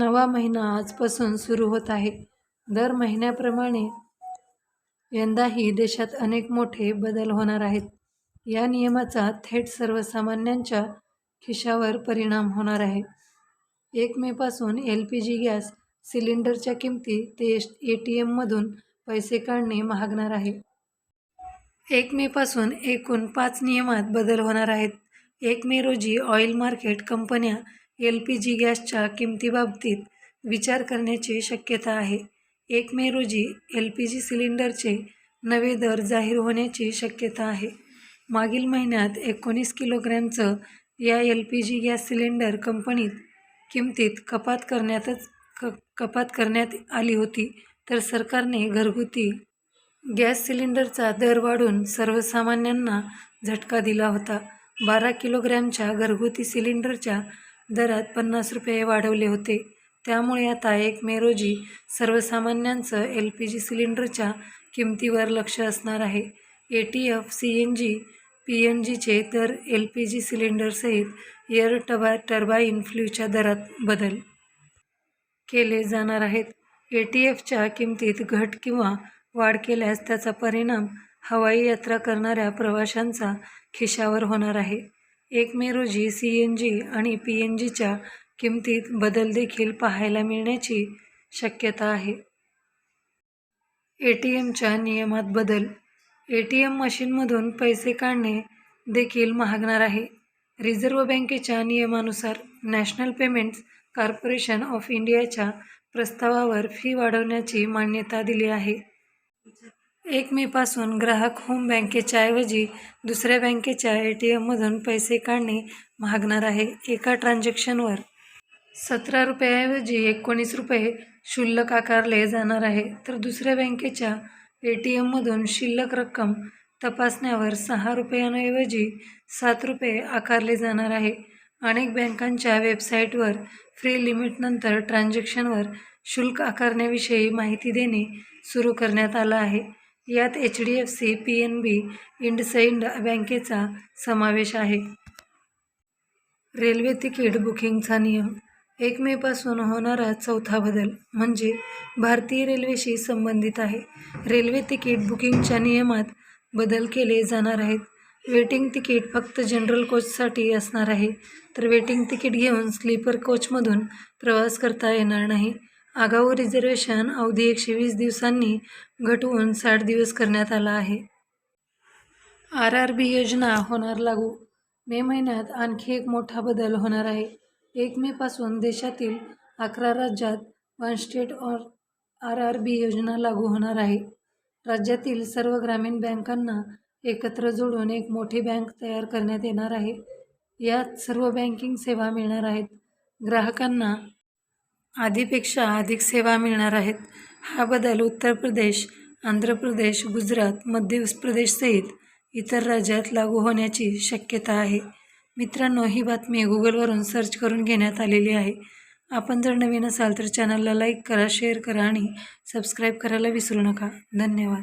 नवा महिना आजपासून सुरू होत आहे. दर महिन्याप्रमाणे यंदाही देशात अनेक मोठे बदल होणार आहेत. या नियमाचा थेट सर्वसामान्यांच्या खिशावर परिणाम होणार आहे. एक मेपासून एल पी जी गॅस सिलेंडरच्या किमती देश ए टी एममधून पैसे काढणे महागणार आहे. एक मेपासून एकूण पाच नियमात बदल होणार आहेत. एक मे रोजी ऑइल मार्केट कंपन्या एल पी जी गॅसच्या किमतीबाबतीत विचार करण्याची शक्यता आहे. एक मे रोजी जी सिलेंडरचे नवे दर जाहीर होण्याची शक्यता आहे. मागील महिन्यात एकोणीस किलोग्रॅमचं या L P G gas cylinder कंपनीत किमतीत कपात करण्यातच क कपात करण्यात आली होती तर सरकारने घरगुती गॅस सिलेंडरचा दर वाढून सर्वसामान्यांना झटका दिला होता. बारा किलोग्रॅमच्या घरगुती सिलेंडरच्या दरात पन्नास रुपये वाढवले होते. त्यामुळे आता एक मे रोजी सर्वसामान्यांचं जी सिलेंडरच्या किमतीवर लक्ष असणार आहे. A T F C N G P N जीचे तर एल दर जी सिलेंडरसहित एअर टबाय टर्बा इन्फ्ल्यूच्या दरात बदल केले जाणार आहेत. ए टी एफच्या किमतीत घट किंवा वाढ केल्यास त्याचा परिणाम हवाई यात्रा करणाऱ्या प्रवाशांचा खिशावर होणार आहे. एक मे रोजी जी आणि पी एन जीच्या किमतीत बदल देखील पाहायला मिळण्याची शक्यता आहे. ए टी एमच्या नियमात बदल ए टी एम मशीनमधून पैसे काढणे देखील महागणार आहे. रिझर्व्ह बँकेच्या नियमानुसार नॅशनल पेमेंट्स कॉर्पोरेशन ऑफ इंडियाच्या प्रस्तावावर फी वाढवण्याची मान्यता दिली आहे. एक मेपासून ग्राहक होम बँकेच्या ऐवजी दुसऱ्या बँकेच्या ए टी एममधून पैसे काढणे महागणार आहे. एका ट्रान्झॅक्शनवर सतरा रुपयाऐवजी एकोणीस रुपये शुल्क आकारले जाणार आहे तर दुसऱ्या बँकेच्या ए टी एममधून शिल्लक रक्कम तपासण्यावर सहा रुपयांऐवजी सात रुपये आकारले जाणार आहे. अनेक बँकांच्या वेबसाईटवर फ्री लिमिटनंतर ट्रान्झॅक्शनवर शुल्क आकारण्याविषयी माहिती देणे सुरू करण्यात आलं आहे. यात H D F C P N B IndusInd बँकेचा समावेश आहे. रेल्वे तिकीट बुकिंगचा नियम एक मेपासून होणारा चौथा बदल म्हणजे भारतीय रेल्वेशी संबंधित आहे. रेल्वे तिकीट बुकिंगच्या नियमात बदल केले जाणार आहेत. वेटिंग तिकीट फक्त जनरल कोचसाठी असणार आहे तर वेटिंग तिकीट घेऊन स्लीपर कोचमधून प्रवास करता येणार नाही. आगाऊ रिझर्वेशन अवधी एकशे वीस दिवसांनी घटवून साठ दिवस करण्यात आला आहे. आर आर बी योजना होणार लागू मे महिन्यात आणखी एक मोठा बदल होणार आहे. एक मेपासून देशातील अकरा राज्यात one state or R R B योजना लागू होणार आहे. राज्यातील सर्व ग्रामीण बँकांना एकत्र जोडून एक मोठी बँक तयार करण्यात येणार आहे. यात सर्व बँकिंग सेवा मिळणार आहेत. ग्राहकांना आधीपेक्षा अधिक सेवा मिळणार आहेत. हा बदल उत्तर प्रदेश, आंध्र प्रदेश, गुजरात, मध्य प्रदेशसहित इतर राज्यात लागू होण्याची शक्यता आहे. मित्रांनो ही बातमी गुगलवरून सर्च करून घेण्यात आलेली आहे. आपण जर नवीन असाल तर चॅनलला लाईक करा, शेअर करा आणि सबस्क्राईब करायला विसरू नका. धन्यवाद.